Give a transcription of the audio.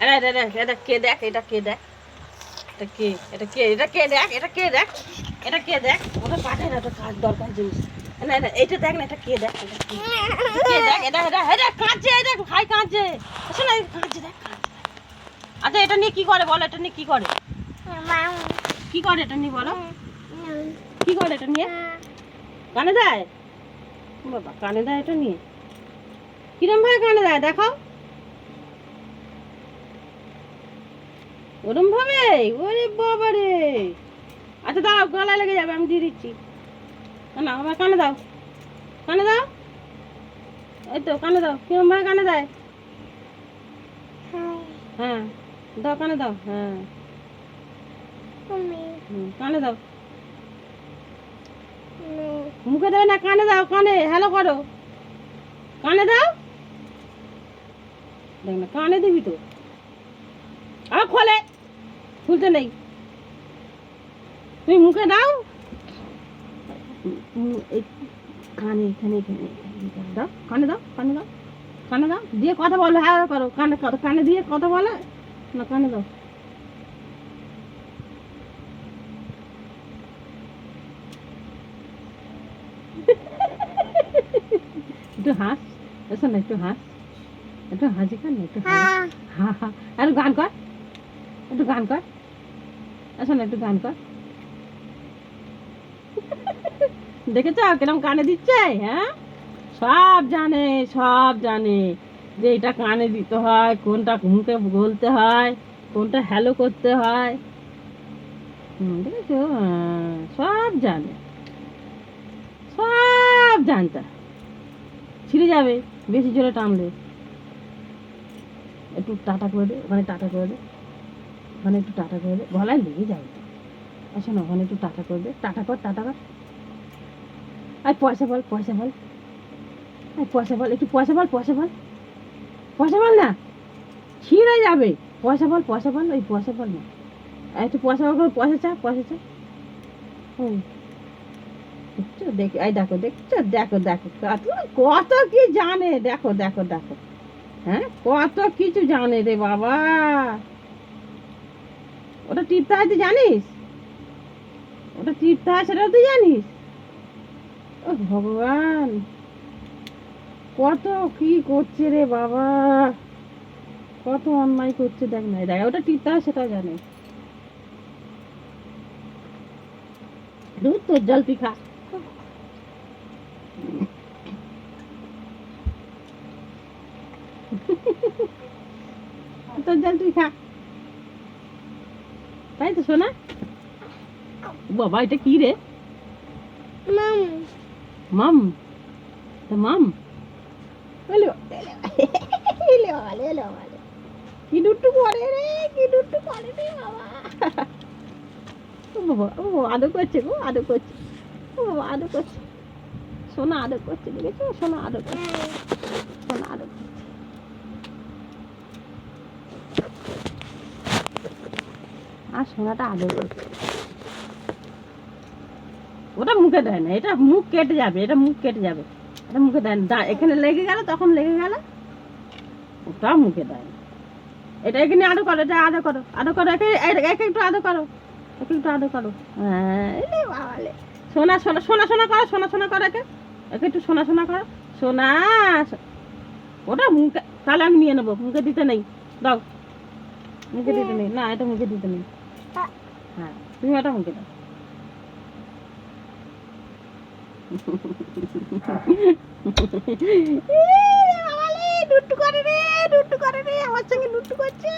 এটা এটা এটা এটা কে দেখ, এটা কে দেখ? এটা কে? এটা কে? এটা কে দেখ? এটা কে দেখ? এটা কে দেখ? না কাজ দরকার জিনিস। না এইটা দেখ না, এটা কে দেখ? এটা দেখ? এটা এটা এটা এটা ভাই কাঁদছে কাঁদছে। দেখ আচ্ছা এটা নিয়ে কি করে বলো, এটা নিয়ে কি করে? কি করে এটা নিয়ে বলো? কি করে এটা নিয়ে? কানে দেয়? বাবা, কানে দেয় এটা নিয়ে। কিরম ভাবে কানে দেয়, দেখো। ওরম ভাবে? ওরে বাবা রে আচ্ছা দাও গলায় লেগে যাবে আমি দিয়ে দিচ্ছি। না, না আমার কানে দাও। কানে দাও। এই তো কানে দাও। কিরম ভাবে কানে দেয়? হ্যাঁ। দাও কানে দাও। হ্যাঁ। কানে দাও। মুখে দেবে না কানে দাও কানে। হ্যালো করো। কানে দাও। দেখ না কানে দিবি তো। আর খোলে। খুলতে নেই। তুমি মুখে দাও। কানে এখানে এখানে দাও কানে দাও কানে দাও কানে দাও দিয়ে কথা বলো হ্যাঁ করো কানে কানে দিয়ে কথা বলো না কানে দাও। একটু হাস এসো না একটু হাস। একটু হাসি কর না একটু হাসি। হা হা আর গান কর একটু গান কর। না একটু গান কর। দেখেছ কিরম কানে দিচ্ছে? হ্যাঁ? সব জানে সব জানে যে এটা কানে দিতে হয়, কোনটা মুখে বলতে হয়, কোনটা হ্যালো করতে হয়। দেখেছ? সব জানে। সব জানতে। ছিঁড়ে যাবে, বেশি জোরে টানলে। একটু টাটা করে দে, ওখানে টাটা করে দে। ওখানে একটু টাটা করে দে। গলায় লেগে যাবে আসো না, ওখানে একটু টাটা করবে টাটা কর টাটা কর। আর পয়সা বল পয়সা বল। আর পয়সা বল, একটু পয়সা বল পয়সা বল। পয়সা বল না। ছিঁড়ে যাবে। পয়সা বল পয়সা বল, ওই পয়সা বল না। একটু পয়সা বল করে পয়সা চা পয়সা চা। দেখছ, দেখো এই দেখো, দেখছ, দেখো দেখো কত কি জানে। দেখো দেখো দেখো। হ্যাঁ কত কিছু জানে রে বাবা। ওটা টিপতে হয় তুই জানিস? ওটা টিপতে হয় সেটাও তুই জানিস? ও ভগবান, কত কি করছে রে বাবা? কত অন্যায় করছে, দেখ না দেখ, ওটা টিপতে হয় সেটাও জানে দুধ তোর জল তুই খা। তোর জল তুই খা। তাই তো শোনা বাবা এটা কি রে? মাম। তা মাম? এলো এলো এলো এলো কি দুট্টু করে রে কি দুট্টু করে রে বাবা। ও বাবা ও আদর করছে গো আদর করছে। ও বাবা আদর করছে। সোনা আদর করছে দেখেছ? সোনা আদর করছে। সোনা আদর করছে। আর সোনাটা করছে ওটা মুখে দেয় না, এটা মুখ কেটে যাবে, এটা মুখ কেটে যাবে। এটা মুখে দেয় না। এখানে লেগে গেল, তখন লেগে গেল। ওটা মুখে দেয় না। এটা এখানে আদর করো, এটা আদর করো আদর করো, একে একে একটু আদর করো, একে একটু আদর করো। হ্যাঁ সোনা সোনা সোনা সোনা করো, সোনা সোনা করো একে। একে একটু সোনা সোনা করো। সোনা ওটা মুখে তাহলে আমি নিয়ে নেব, মুখে দিতে নেই। দাও। মুখে দিতে নেই। না, এটা মুখে দিতে নেই। হ্যাঁ তুমি ওটা মুখে দাও। দুট্টু করে রে দুট্টু করে রে, আমার সঙ্গে দুট্টু করছে।